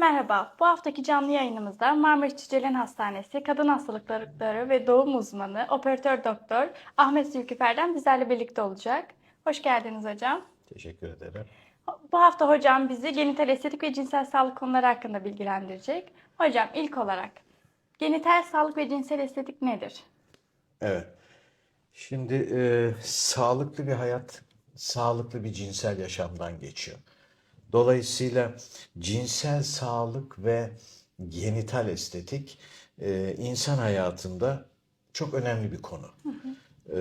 Merhaba, bu haftaki canlı yayınımızda Marmaris Çiçelen Hastanesi Kadın Hastalıkları ve Doğum Uzmanı Operatör Doktor Ahmet Zülküfer'den bizlerle birlikte olacak. Hoş geldiniz hocam. Teşekkür ederim. Bu hafta hocam bizi genital estetik ve cinsel sağlık konuları hakkında bilgilendirecek. Hocam ilk olarak genital sağlık ve cinsel estetik nedir? Evet. Şimdi e, sağlıklı bir hayat, sağlıklı bir cinsel yaşamdan geçiyor. Dolayısıyla cinsel sağlık ve genital estetik e, insan hayatında çok önemli bir konu. E,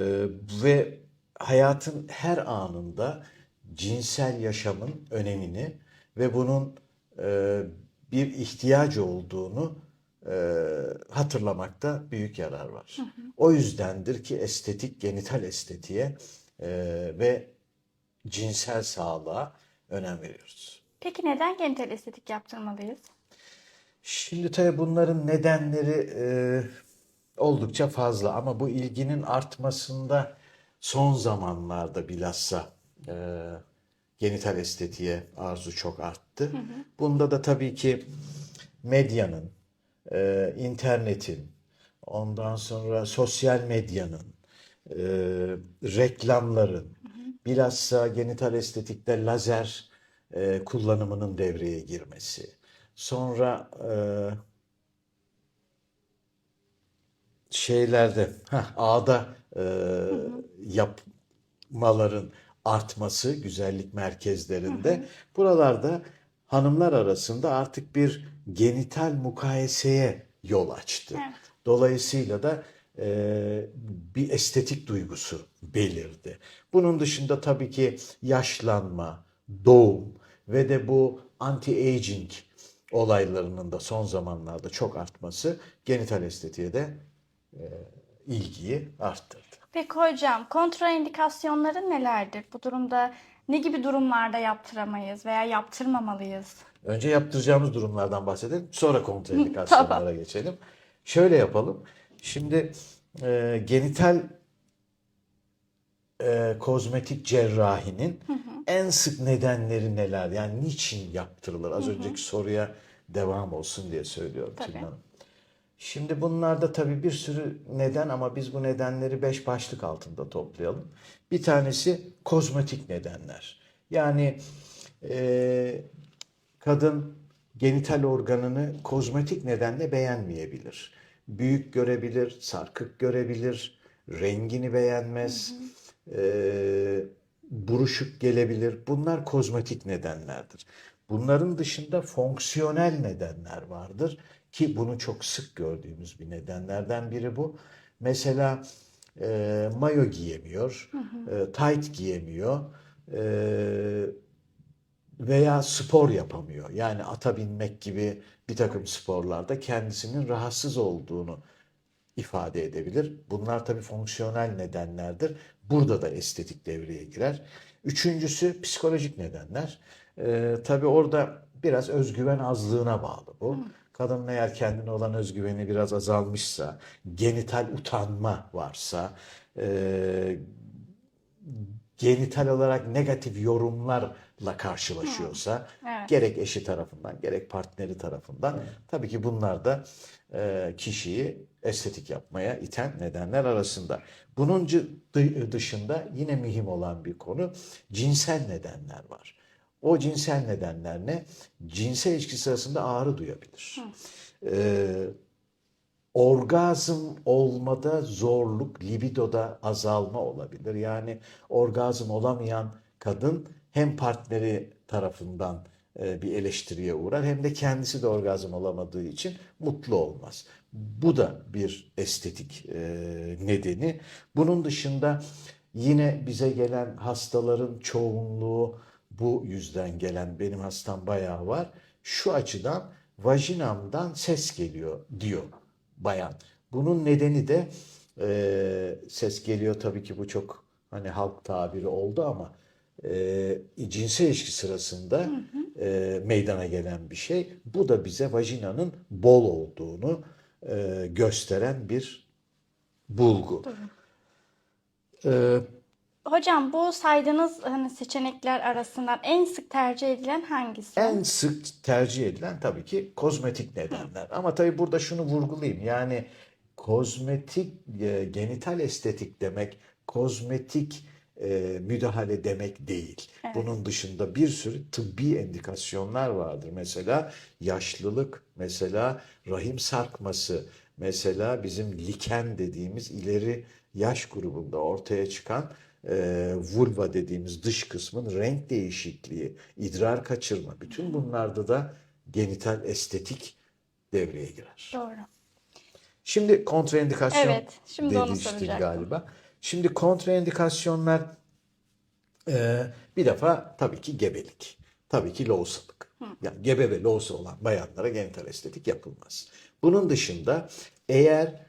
ve hayatın her anında cinsel yaşamın önemini ve bunun e, bir ihtiyacı olduğunu e, hatırlamakta büyük yarar var. O yüzdendir ki estetik, genital estetiğe e, ve cinsel sağlığa önem veriyoruz. Peki neden genital estetik yaptırmalıyız? Şimdi tabii bunların nedenleri e, oldukça fazla ama bu ilginin artmasında son zamanlarda bilhassa e, genital estetiğe arzu çok arttı. Bunda da tabii ki medyanın, e, internetin, ondan sonra sosyal medyanın, e, reklamların, bilhassa genital estetikte lazer e, kullanımının devreye girmesi. Sonra e, şeylerde, heh, ağda e, yapmaların artması güzellik merkezlerinde. Buralarda hanımlar arasında artık bir genital mukayeseye yol açtı. Evet. Dolayısıyla da bir estetik duygusu belirdi. Bunun dışında tabii ki yaşlanma, doğum ve de bu anti-aging olaylarının da son zamanlarda çok artması genital estetiğe de e, ilgiyi arttırdı. Peki hocam kontraindikasyonları nelerdir? Bu durumda ne gibi durumlarda yaptıramayız veya yaptırmamalıyız? Önce yaptıracağımız durumlardan bahsedelim. Sonra kontraindikasyonlara geçelim. Şöyle yapalım. Şimdi e, genital e, kozmetik cerrahinin en sık nedenleri neler? Yani niçin yaptırılır? Az önceki soruya devam olsun diye söylüyorum Tabii. Tülin Hanım. Şimdi bunlarda tabii bir sürü neden ama biz bu nedenleri beş başlık altında toplayalım. Bir tanesi kozmetik nedenler. Yani e, kadın genital organını kozmetik nedenle beğenmeyebilir. Büyük görebilir, sarkık görebilir, rengini beğenmez, e, buruşuk gelebilir. Bunlar kozmetik nedenlerdir. Bunların dışında fonksiyonel nedenler vardır ki bunu çok sık gördüğümüz bir nedenlerden biri bu. Mesela e, mayo giyemiyor, e, tight giyemiyor, e, veya spor yapamıyor. Yani ata binmek gibi bir takım sporlarda kendisinin rahatsız olduğunu ifade edebilir. Bunlar tabii fonksiyonel nedenlerdir. Burada da estetik devreye girer. Üçüncüsü psikolojik nedenler. Ee, tabii orada biraz özgüven azlığına bağlı bu. Kadının eğer kendine olan özgüveni biraz azalmışsa, genital utanma varsa, e, genital olarak negatif yorumlarla karşılaşıyorsa Evet. gerek eşi tarafından gerek partneri tarafından tabii ki bunlar da e, kişiyi estetik yapmaya iten nedenler arasında. Bunun dışında yine mühim olan bir konu cinsel nedenler var. O cinsel nedenler ne? Cinsel ilişki sırasında ağrı duyabilir. Ee, orgazm olmada zorluk, libidoda azalma olabilir. Yani orgazm olamayan kadın hem partneri tarafından e, bir eleştiriye uğrar hem de kendisi de orgazm olamadığı için mutlu olmaz. Bu da bir estetik e, nedeni. Bunun dışında yine bize gelen hastaların çoğunluğu bu yüzden gelen benim hastam bayağı var. Şu açıdan vajinamdan ses geliyor diyor bayan. Bunun nedeni de e, ses geliyor tabii ki bu çok hani halk tabiri oldu ama e, cinsel ilişki sırasında e, meydana gelen bir şey. Bu da bize vajinanın bol olduğunu e, gösteren bir bulgu. E, Hocam bu saydığınız hani seçenekler arasından en sık tercih edilen hangisi? En sık tercih edilen tabii ki kozmetik nedenler. Ama tabii burada şunu vurgulayayım. Yani kozmetik, e, genital estetik demek kozmetik e, müdahale demek değil. Bunun dışında bir sürü tıbbi endikasyonlar vardır. Mesela yaşlılık, mesela rahim sarkması, mesela bizim liken dediğimiz ileri yaş grubunda ortaya çıkan e, vulva dediğimiz dış kısmın renk değişikliği, idrar kaçırma. Bütün bunlarda da genital estetik devreye girer. Doğru. Şimdi kontraindikasyon Evet, şimdi onu demiştin galiba. Şimdi kontraindikasyonlar e, bir defa tabii ki gebelik. Tabii ki loğusalık. Yani gebe ve loğusa olan bayanlara genital estetik yapılmaz. Bunun dışında eğer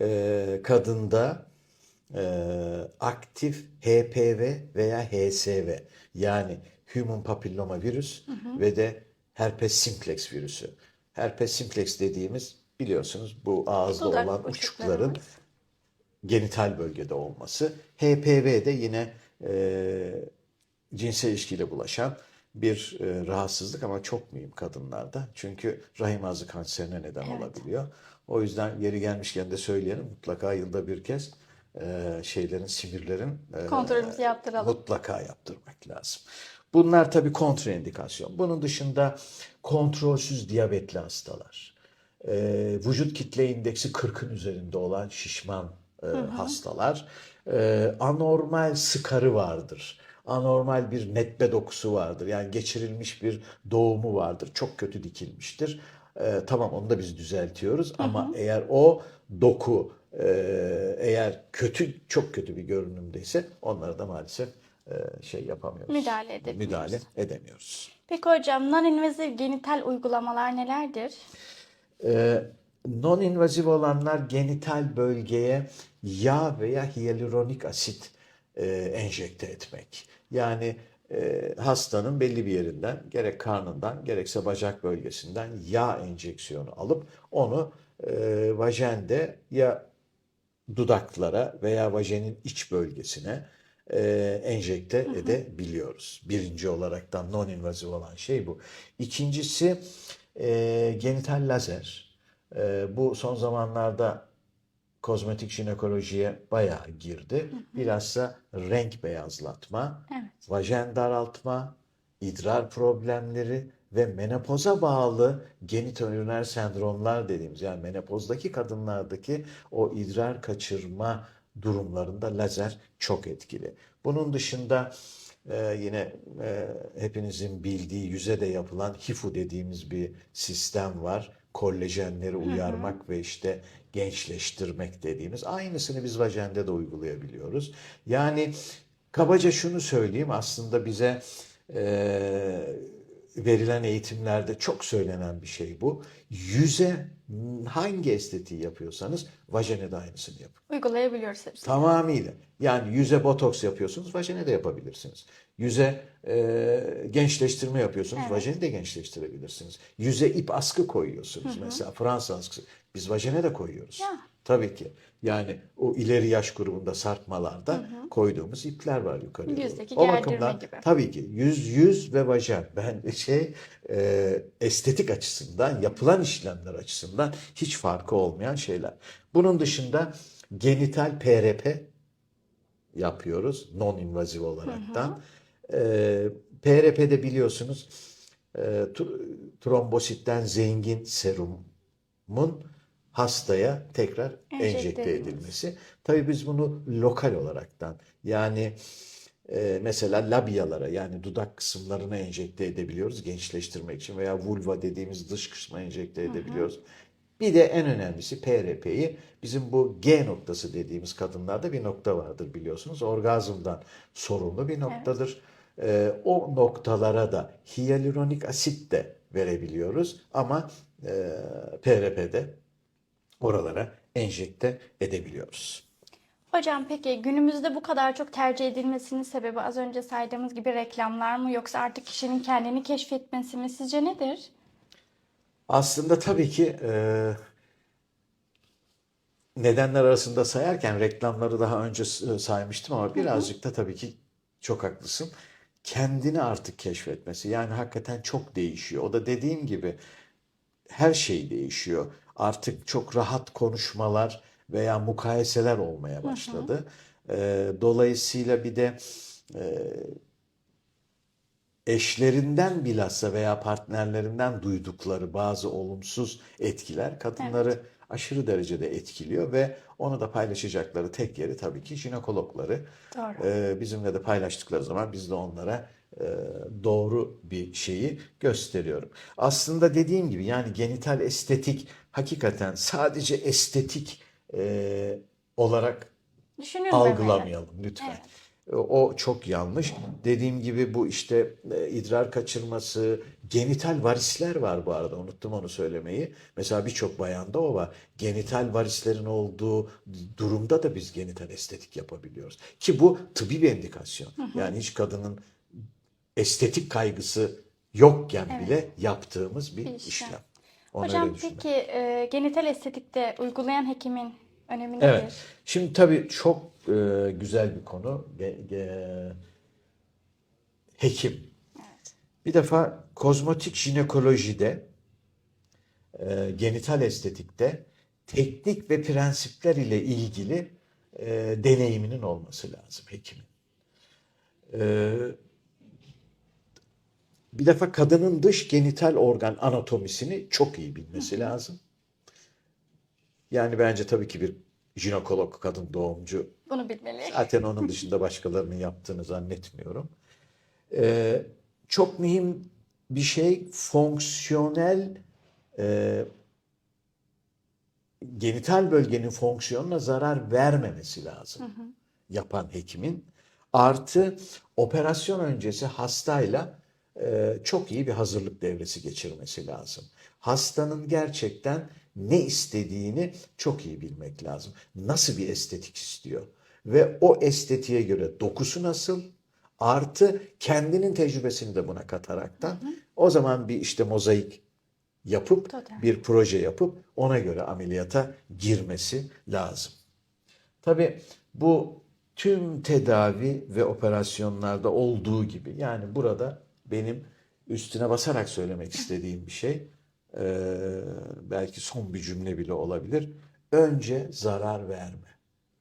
e, kadında e, aktif HPV veya HSV yani Human Papilloma virüs ve de herpes simplex virüsü. Herpes simplex dediğimiz biliyorsunuz bu ağızda Dudak olan uçukların genital bölgede olması. HPV de yine e, cinsel ilişkiyle bulaşan bir e, rahatsızlık ama çok mühim kadınlarda. Çünkü rahim ağzı kanserine neden olabiliyor. O yüzden yeri gelmişken de söyleyelim mutlaka yılda bir kez e, şeylerin, sinirlerin e, Kontrolümüzü yaptıralım. mutlaka yaptırmak lazım. Bunlar tabii kontraindikasyon. Bunun dışında kontrolsüz diyabetli hastalar, e, vücut kitle indeksi 40'ın üzerinde olan şişman e, hastalar, e, anormal sıkarı vardır. Anormal bir netbe dokusu vardır. Yani geçirilmiş bir doğumu vardır. Çok kötü dikilmiştir. E, tamam onu da biz düzeltiyoruz ama eğer o doku e, eğer kötü çok kötü bir görünümdeyse onları da maalesef e, şey yapamıyoruz. Müdahale edemiyoruz. Müdahale edemiyoruz. Peki hocam non-invasive genital uygulamalar nelerdir? Ee, non-invaziv olanlar genital bölgeye yağ veya hyaluronik asit e, enjekte etmek. Yani e, hastanın belli bir yerinden gerek karnından gerekse bacak bölgesinden yağ enjeksiyonu alıp onu e, vajende ya dudaklara veya vajenin iç bölgesine e, enjekte edebiliyoruz. Birinci olaraktan non-invazif olan şey bu. İkincisi e, genital lazer. E, bu son zamanlarda kozmetik jinekolojiye bayağı girdi. Bilhassa renk beyazlatma, Evet. vajen daraltma, idrar problemleri ve menopoza bağlı genitouriner sendromlar dediğimiz yani menopozdaki kadınlardaki o idrar kaçırma durumlarında lazer çok etkili. Bunun dışında e, yine e, hepinizin bildiği yüze de yapılan HIFU dediğimiz bir sistem var. Kollajenleri uyarmak ve işte gençleştirmek dediğimiz. Aynısını biz vajende de uygulayabiliyoruz. Yani kabaca şunu söyleyeyim aslında bize e, verilen eğitimlerde çok söylenen bir şey bu. Yüze hangi estetiği yapıyorsanız vajene de aynısını yapın. Uygulayabiliyoruz hepsini. Tamamıyla. Yani yüze botoks yapıyorsunuz, vajene de yapabilirsiniz. Yüze e, gençleştirme yapıyorsunuz, Evet. vajeni de gençleştirebilirsiniz. Yüze ip askı koyuyorsunuz mesela Fransız askısı. Biz vajene de koyuyoruz. Ya. Tabii ki. Yani o ileri yaş grubunda sarkmalarda koyduğumuz ipler var yukarıya. Yüzdeki O bakımdan gibi. tabii ki yüz yüz ve vajen ben şey e, estetik açısından yapılan işlemler açısından hiç farkı olmayan şeyler. Bunun dışında genital PRP yapıyoruz non-invazif olaraktan. Ee, PRP'de biliyorsunuz e, trombositten zengin serumun hastaya tekrar Enjekte enjekte edilmesi. edilmesi. Tabii biz bunu lokal olaraktan yani e, mesela labyalara yani dudak kısımlarına enjekte edebiliyoruz gençleştirmek için veya vulva dediğimiz dış kısma enjekte edebiliyoruz. Bir de en önemlisi PRP'yi bizim bu G noktası dediğimiz kadınlarda bir nokta vardır biliyorsunuz. Orgazmdan sorumlu bir noktadır. Ee, o noktalara da hyaluronik asit de verebiliyoruz ama e, PRP'de oralara enjekte edebiliyoruz. Hocam peki günümüzde bu kadar çok tercih edilmesinin sebebi az önce saydığımız gibi reklamlar mı yoksa artık kişinin kendini keşfetmesi mi sizce nedir? Aslında tabii ki e, nedenler arasında sayarken reklamları daha önce s- saymıştım ama birazcık da tabii ki çok haklısın. Kendini artık keşfetmesi. Yani hakikaten çok değişiyor. O da dediğim gibi her şey değişiyor. Artık çok rahat konuşmalar veya mukayeseler olmaya başladı. Ee, dolayısıyla bir de e, eşlerinden bilhassa veya partnerlerinden duydukları bazı olumsuz etkiler kadınları aşırı derecede etkiliyor ve onu da paylaşacakları tek yeri tabii ki jinekologları. Doğru. Ee, bizimle de paylaştıkları zaman biz de onlara e, doğru bir şeyi gösteriyorum. Aslında dediğim gibi yani genital estetik hakikaten sadece estetik e, olarak algılamayalım lütfen. Evet. O çok yanlış. Dediğim gibi bu işte e, idrar kaçırması, genital varisler var bu arada. Unuttum onu söylemeyi. Mesela birçok bayanda o var. Genital varislerin olduğu durumda da biz genital estetik yapabiliyoruz. Ki bu tıbbi bir indikasyon. Yani hiç kadının estetik kaygısı yokken bile yaptığımız bir Bir işlem. Onu Hocam peki e, genital estetikte uygulayan hekimin önemi Evet. nedir? Şimdi tabii çok e, güzel bir konu. Ge- ge- hekim. Bir defa kozmetik jinekolojide, e, genital estetikte teknik ve prensipler ile ilgili e, deneyiminin olması lazım hekimin. E, bir defa kadının dış genital organ anatomisini çok iyi bilmesi lazım. Yani bence tabii ki bir jinekolog, kadın doğumcu Bunu bilmeli. Zaten onun dışında başkalarının yaptığını zannetmiyorum. Ee, çok mühim bir şey fonksiyonel e, genital bölgenin fonksiyonuna zarar vermemesi lazım yapan hekimin. Artı operasyon öncesi hastayla e, çok iyi bir hazırlık devresi geçirmesi lazım. Hastanın gerçekten ne istediğini çok iyi bilmek lazım. Nasıl bir estetik istiyor ve o estetiğe göre dokusu nasıl artı kendinin tecrübesini de buna kataraktan o zaman bir işte mozaik yapıp Total. bir proje yapıp ona göre ameliyata girmesi lazım. Tabii bu tüm tedavi ve operasyonlarda olduğu gibi yani burada benim üstüne basarak söylemek istediğim bir şey eee, belki son bir cümle bile olabilir. Önce zarar verme.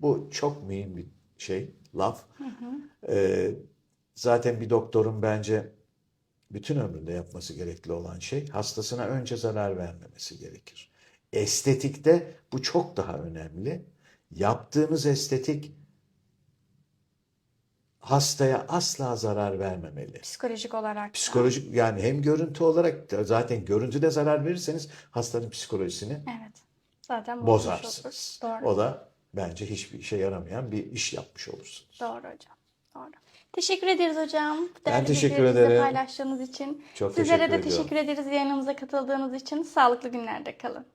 Bu çok mühim bir şey, laf. Eee, zaten bir doktorun bence bütün ömründe yapması gerekli olan şey hastasına önce zarar vermemesi gerekir. Estetikte bu çok daha önemli. Yaptığımız estetik hastaya asla zarar vermemeli. Psikolojik olarak. da. Psikolojik yani hem görüntü olarak da zaten görüntüde zarar verirseniz hastanın psikolojisini Evet. Zaten olur. bozarsınız. Doğru. O da bence hiçbir işe yaramayan bir iş yapmış olursunuz. Doğru hocam. Doğru. Teşekkür ederiz hocam. Değerli teşekkür bilgileri bizle ederim. paylaştığınız için. Çok Sizlere teşekkür de ediyorum. teşekkür ederiz yayınımıza katıldığınız için. Sağlıklı günlerde kalın.